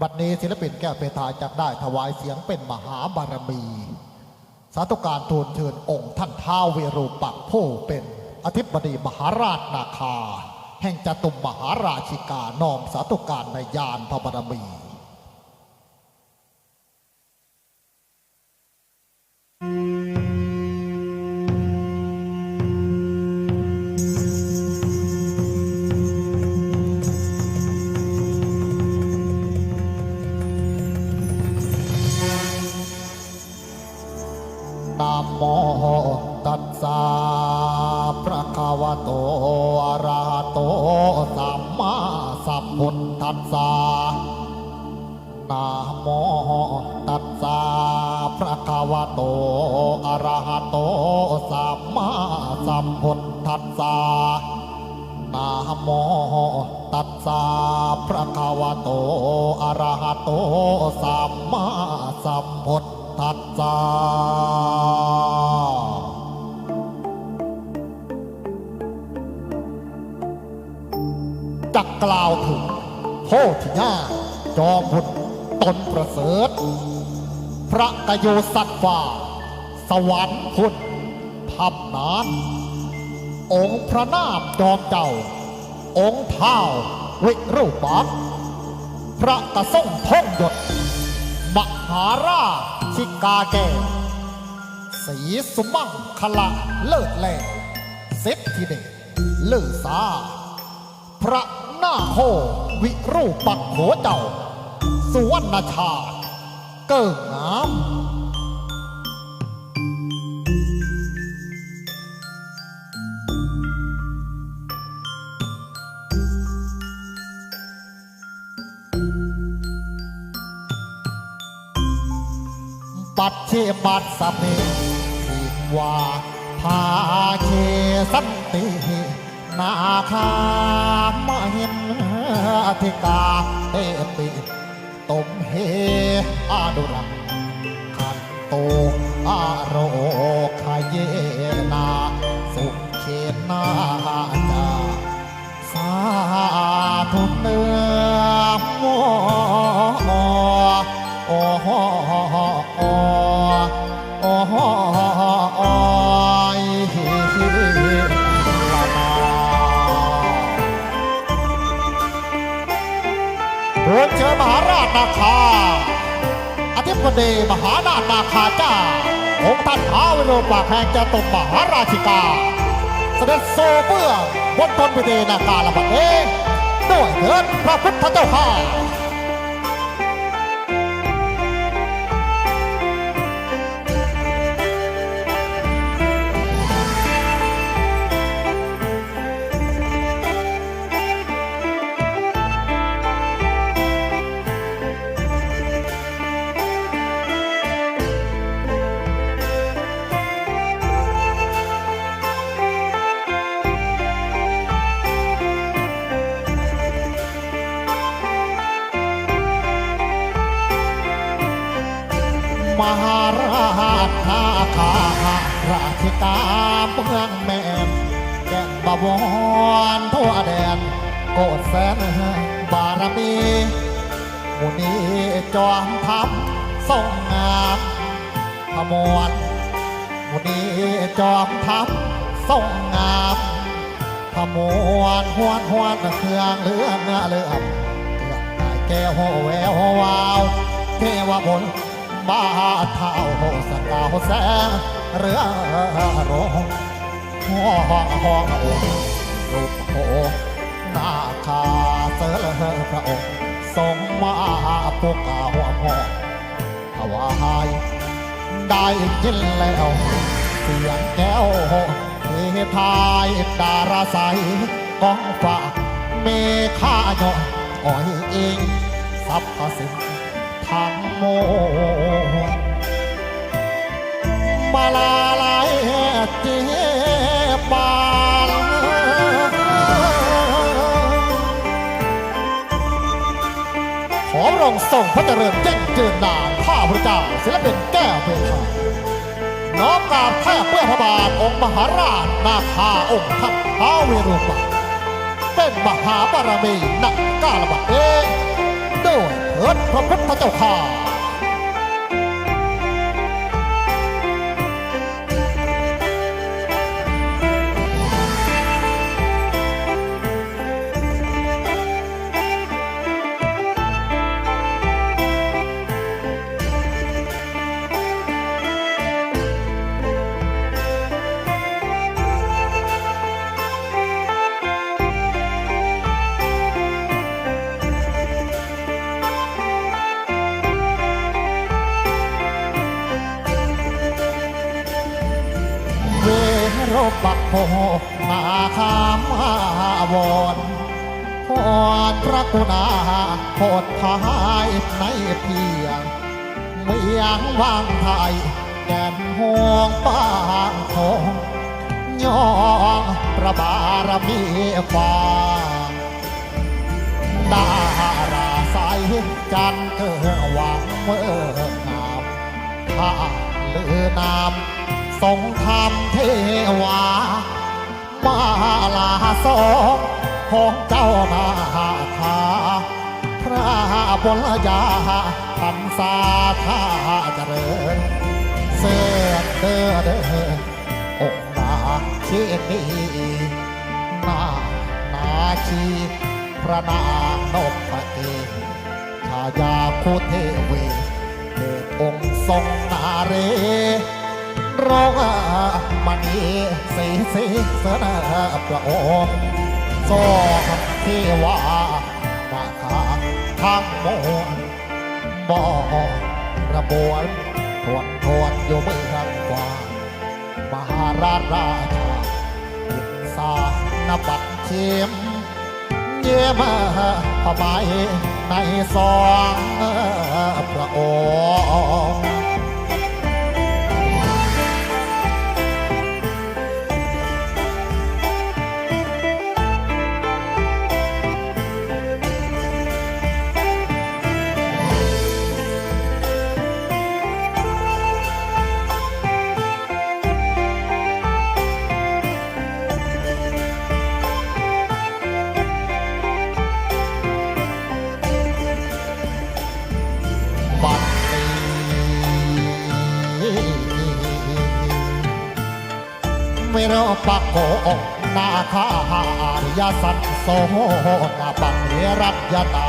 บัดนี้ศิลปินแก้วเพทาจักได้ถวายเสียงเป็นมหาบารมี สาธุการทูลเชิญองค์ท่านท้าวเวรูปักผู้เป็นอธิบดีมหาราชนาคา แห่งจตุมมหาราชิกา นอมสาธุการในยานพระบารมี พระคะวโตอะระหะโตสัมมาสัมพุทธัสสะนะโมตัสสะพระคะวโตอะระหะโตสัมมาสัมพุทธัสสะนะโมตัสสะพระคะวโตอะระหะโตสัมมาสัมพุทธัสสะ จักกล่าวถึงโพธิญาจอมบุตรตนประเสริฐ พระกโยสัตว์ฟ้าสวรรค์พุทธทำนานองค์พระนามจอมเจ้า องค์เท้าวิรูปักพระกระส่งท่องหยด มหาราชิกาแก้วสีสุมังคละเลิศแหล่เซตทีเดชเลือสา พระ หน้าโควิรูปักษ์โขเจ้า สุวรรณชาติเกิ่งงามปัดเชบัดสเพทิวาพาเคสันตินาคา ธิกาเตปิตมเฮอาดุรังขันโตอาโรคาเยนาสุเขนาจาสาธุเนื้อโมโอโหโอ้ นาคาอธิบดีมหาดาชนาคาจ้าองค์ท่านท้าววิโรปากแห่งจตุมหาราชิกา เสด็จโซเบื่อบนทนพิเดนาคาละบัดเองด้วยเถิดพระพุทธเจ้าข้า มหาราชนาคาราชิกาเมืองแมนแก่นบวรทั่วแดน โกดแสนบารมีหมุนีจอมทัพทรงงามขมวดหมุนีจอมทัพทรงงามขมวดหวนหวนเครื่องเรือเงือเรือเกือบได้แก้วแวววาวเทวบน บ้าเท้าสกาวแสเรือรงห้องห้ององค์รูปโหนาคาเสลพระองค์ทรงมาปุกาหัวหอถวายได้ยินแล้วเสียงแก้วเทพายดาราใสกองฟ้าเมฆาหย่อนอ่อยเองสัพพสิ่ งทั้งโมมาลาลายเจ็บบานขอพระองค์ส่งพระเจริญเจ้งเกินนานข้าพระเจ้าศิลปินแก้วเพทาน้อมกราบแทบเพื่อพระบาทองค์มหาราชนาคาองค์ทัพท้าวเวรุปักษ์เป็นมหาบารมีนักกาลบัดเองโดย เถิดพระพุทธเจ้าข่าาวรพรพระกุณาโพดพายในเพียงเมียงวางไทยแดนห่วงปางทองย่องพระบารมีฟ้าดาราใสจันเกิดหวังเมื่องามถ้าเลือนามทรงธรรมเทวา มาลาสองของเจ้านาคาพระบรยาพันษาท่าเจริญ เสื้อเด้อเด้อองนาชีนีนานาชีพระนางนพเอกชายาโคเทวีเดชองค์ทรงนาเร ร้องมณีสีสีเสนอพระองค์ทรงเทวานาคาทั้งมวลบ่ระบวนทวนทวนอยู่เมืองกว่ามหาราชราชาอิสานบัตรเข็มเยี่ยมพระบายในสองพระองค์ ไม่รอปักโกนาคาหาริยสันโซนาบังเรรัตยตา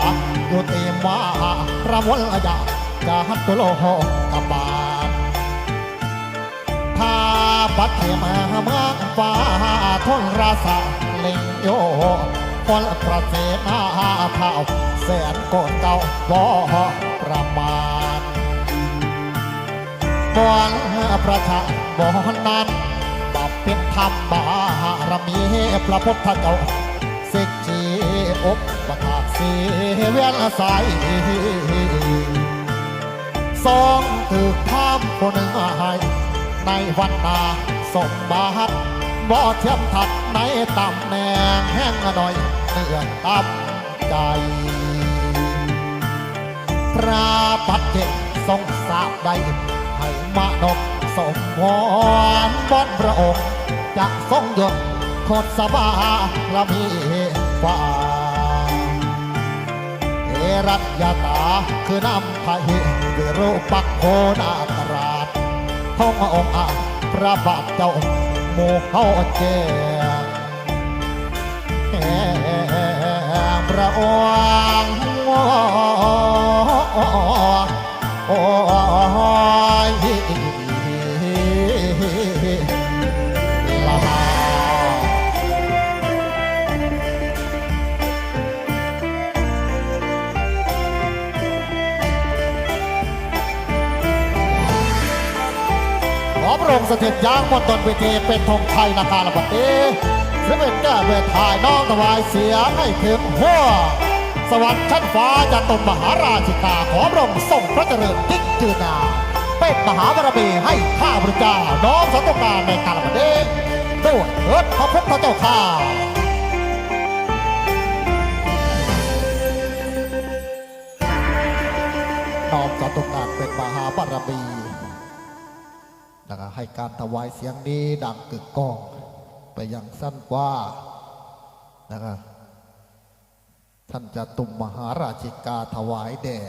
ยุติมาพระวลยาจาหัตุโลหกบาลพาปัตเทมามืองฟ้าทนราษาเล็งโยคนประเสนาเผ่าแสนโกดเก่าบ่ประมาณบอนประชาบอนนั้น เป็นธรรมบารมีพระพุทธเจ้าสิกขีอบปทาสีเวียนใสสองถือข้ามคนหนึ่งหายในวันนาสมบัติบ่เทียมทัดในตำแหน่งแห่งหน่อยเนื่องตั้ใจ พระปัจเจกทรงสาบใดให้มานบ สมพรบนพระองค์จะทรงยศโคตรสบาละมีฟ้าเอรัตยาตาคือนำพาหิวิรูปักโคนาตราชท้ององค์อาจพระบาทเจ้าหมู่เขาแจงแห่งพระองค์ สด็จย่างบนตนเวทีเป็นธงไทยนาคาลบัดนี้และเป็นแก้เวทายน้องถวายเสียงให้ถึงหัวสวรรค์ชั้นฟ้าจะตนมหาราชิกาขอพระองค์ทรงพระเจริญยิ่งจืนนาเป็นมหาบารมีให้ข้าพระเจ้าน้อมสัตย์การในการบัดนี้ด้วยเถิดพระพุทธเจ้าข้าน้อมสัตย์การเป็นมหาบารมี แล้วก็ให้การถวายเสียงนี้ดังกึกก้อง ไปยังสั้นกว่านะครับท่านจะตุมมหาราชิกาถวายแด่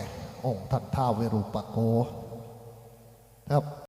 องค์ท่านท้าวเวรุปโกครับ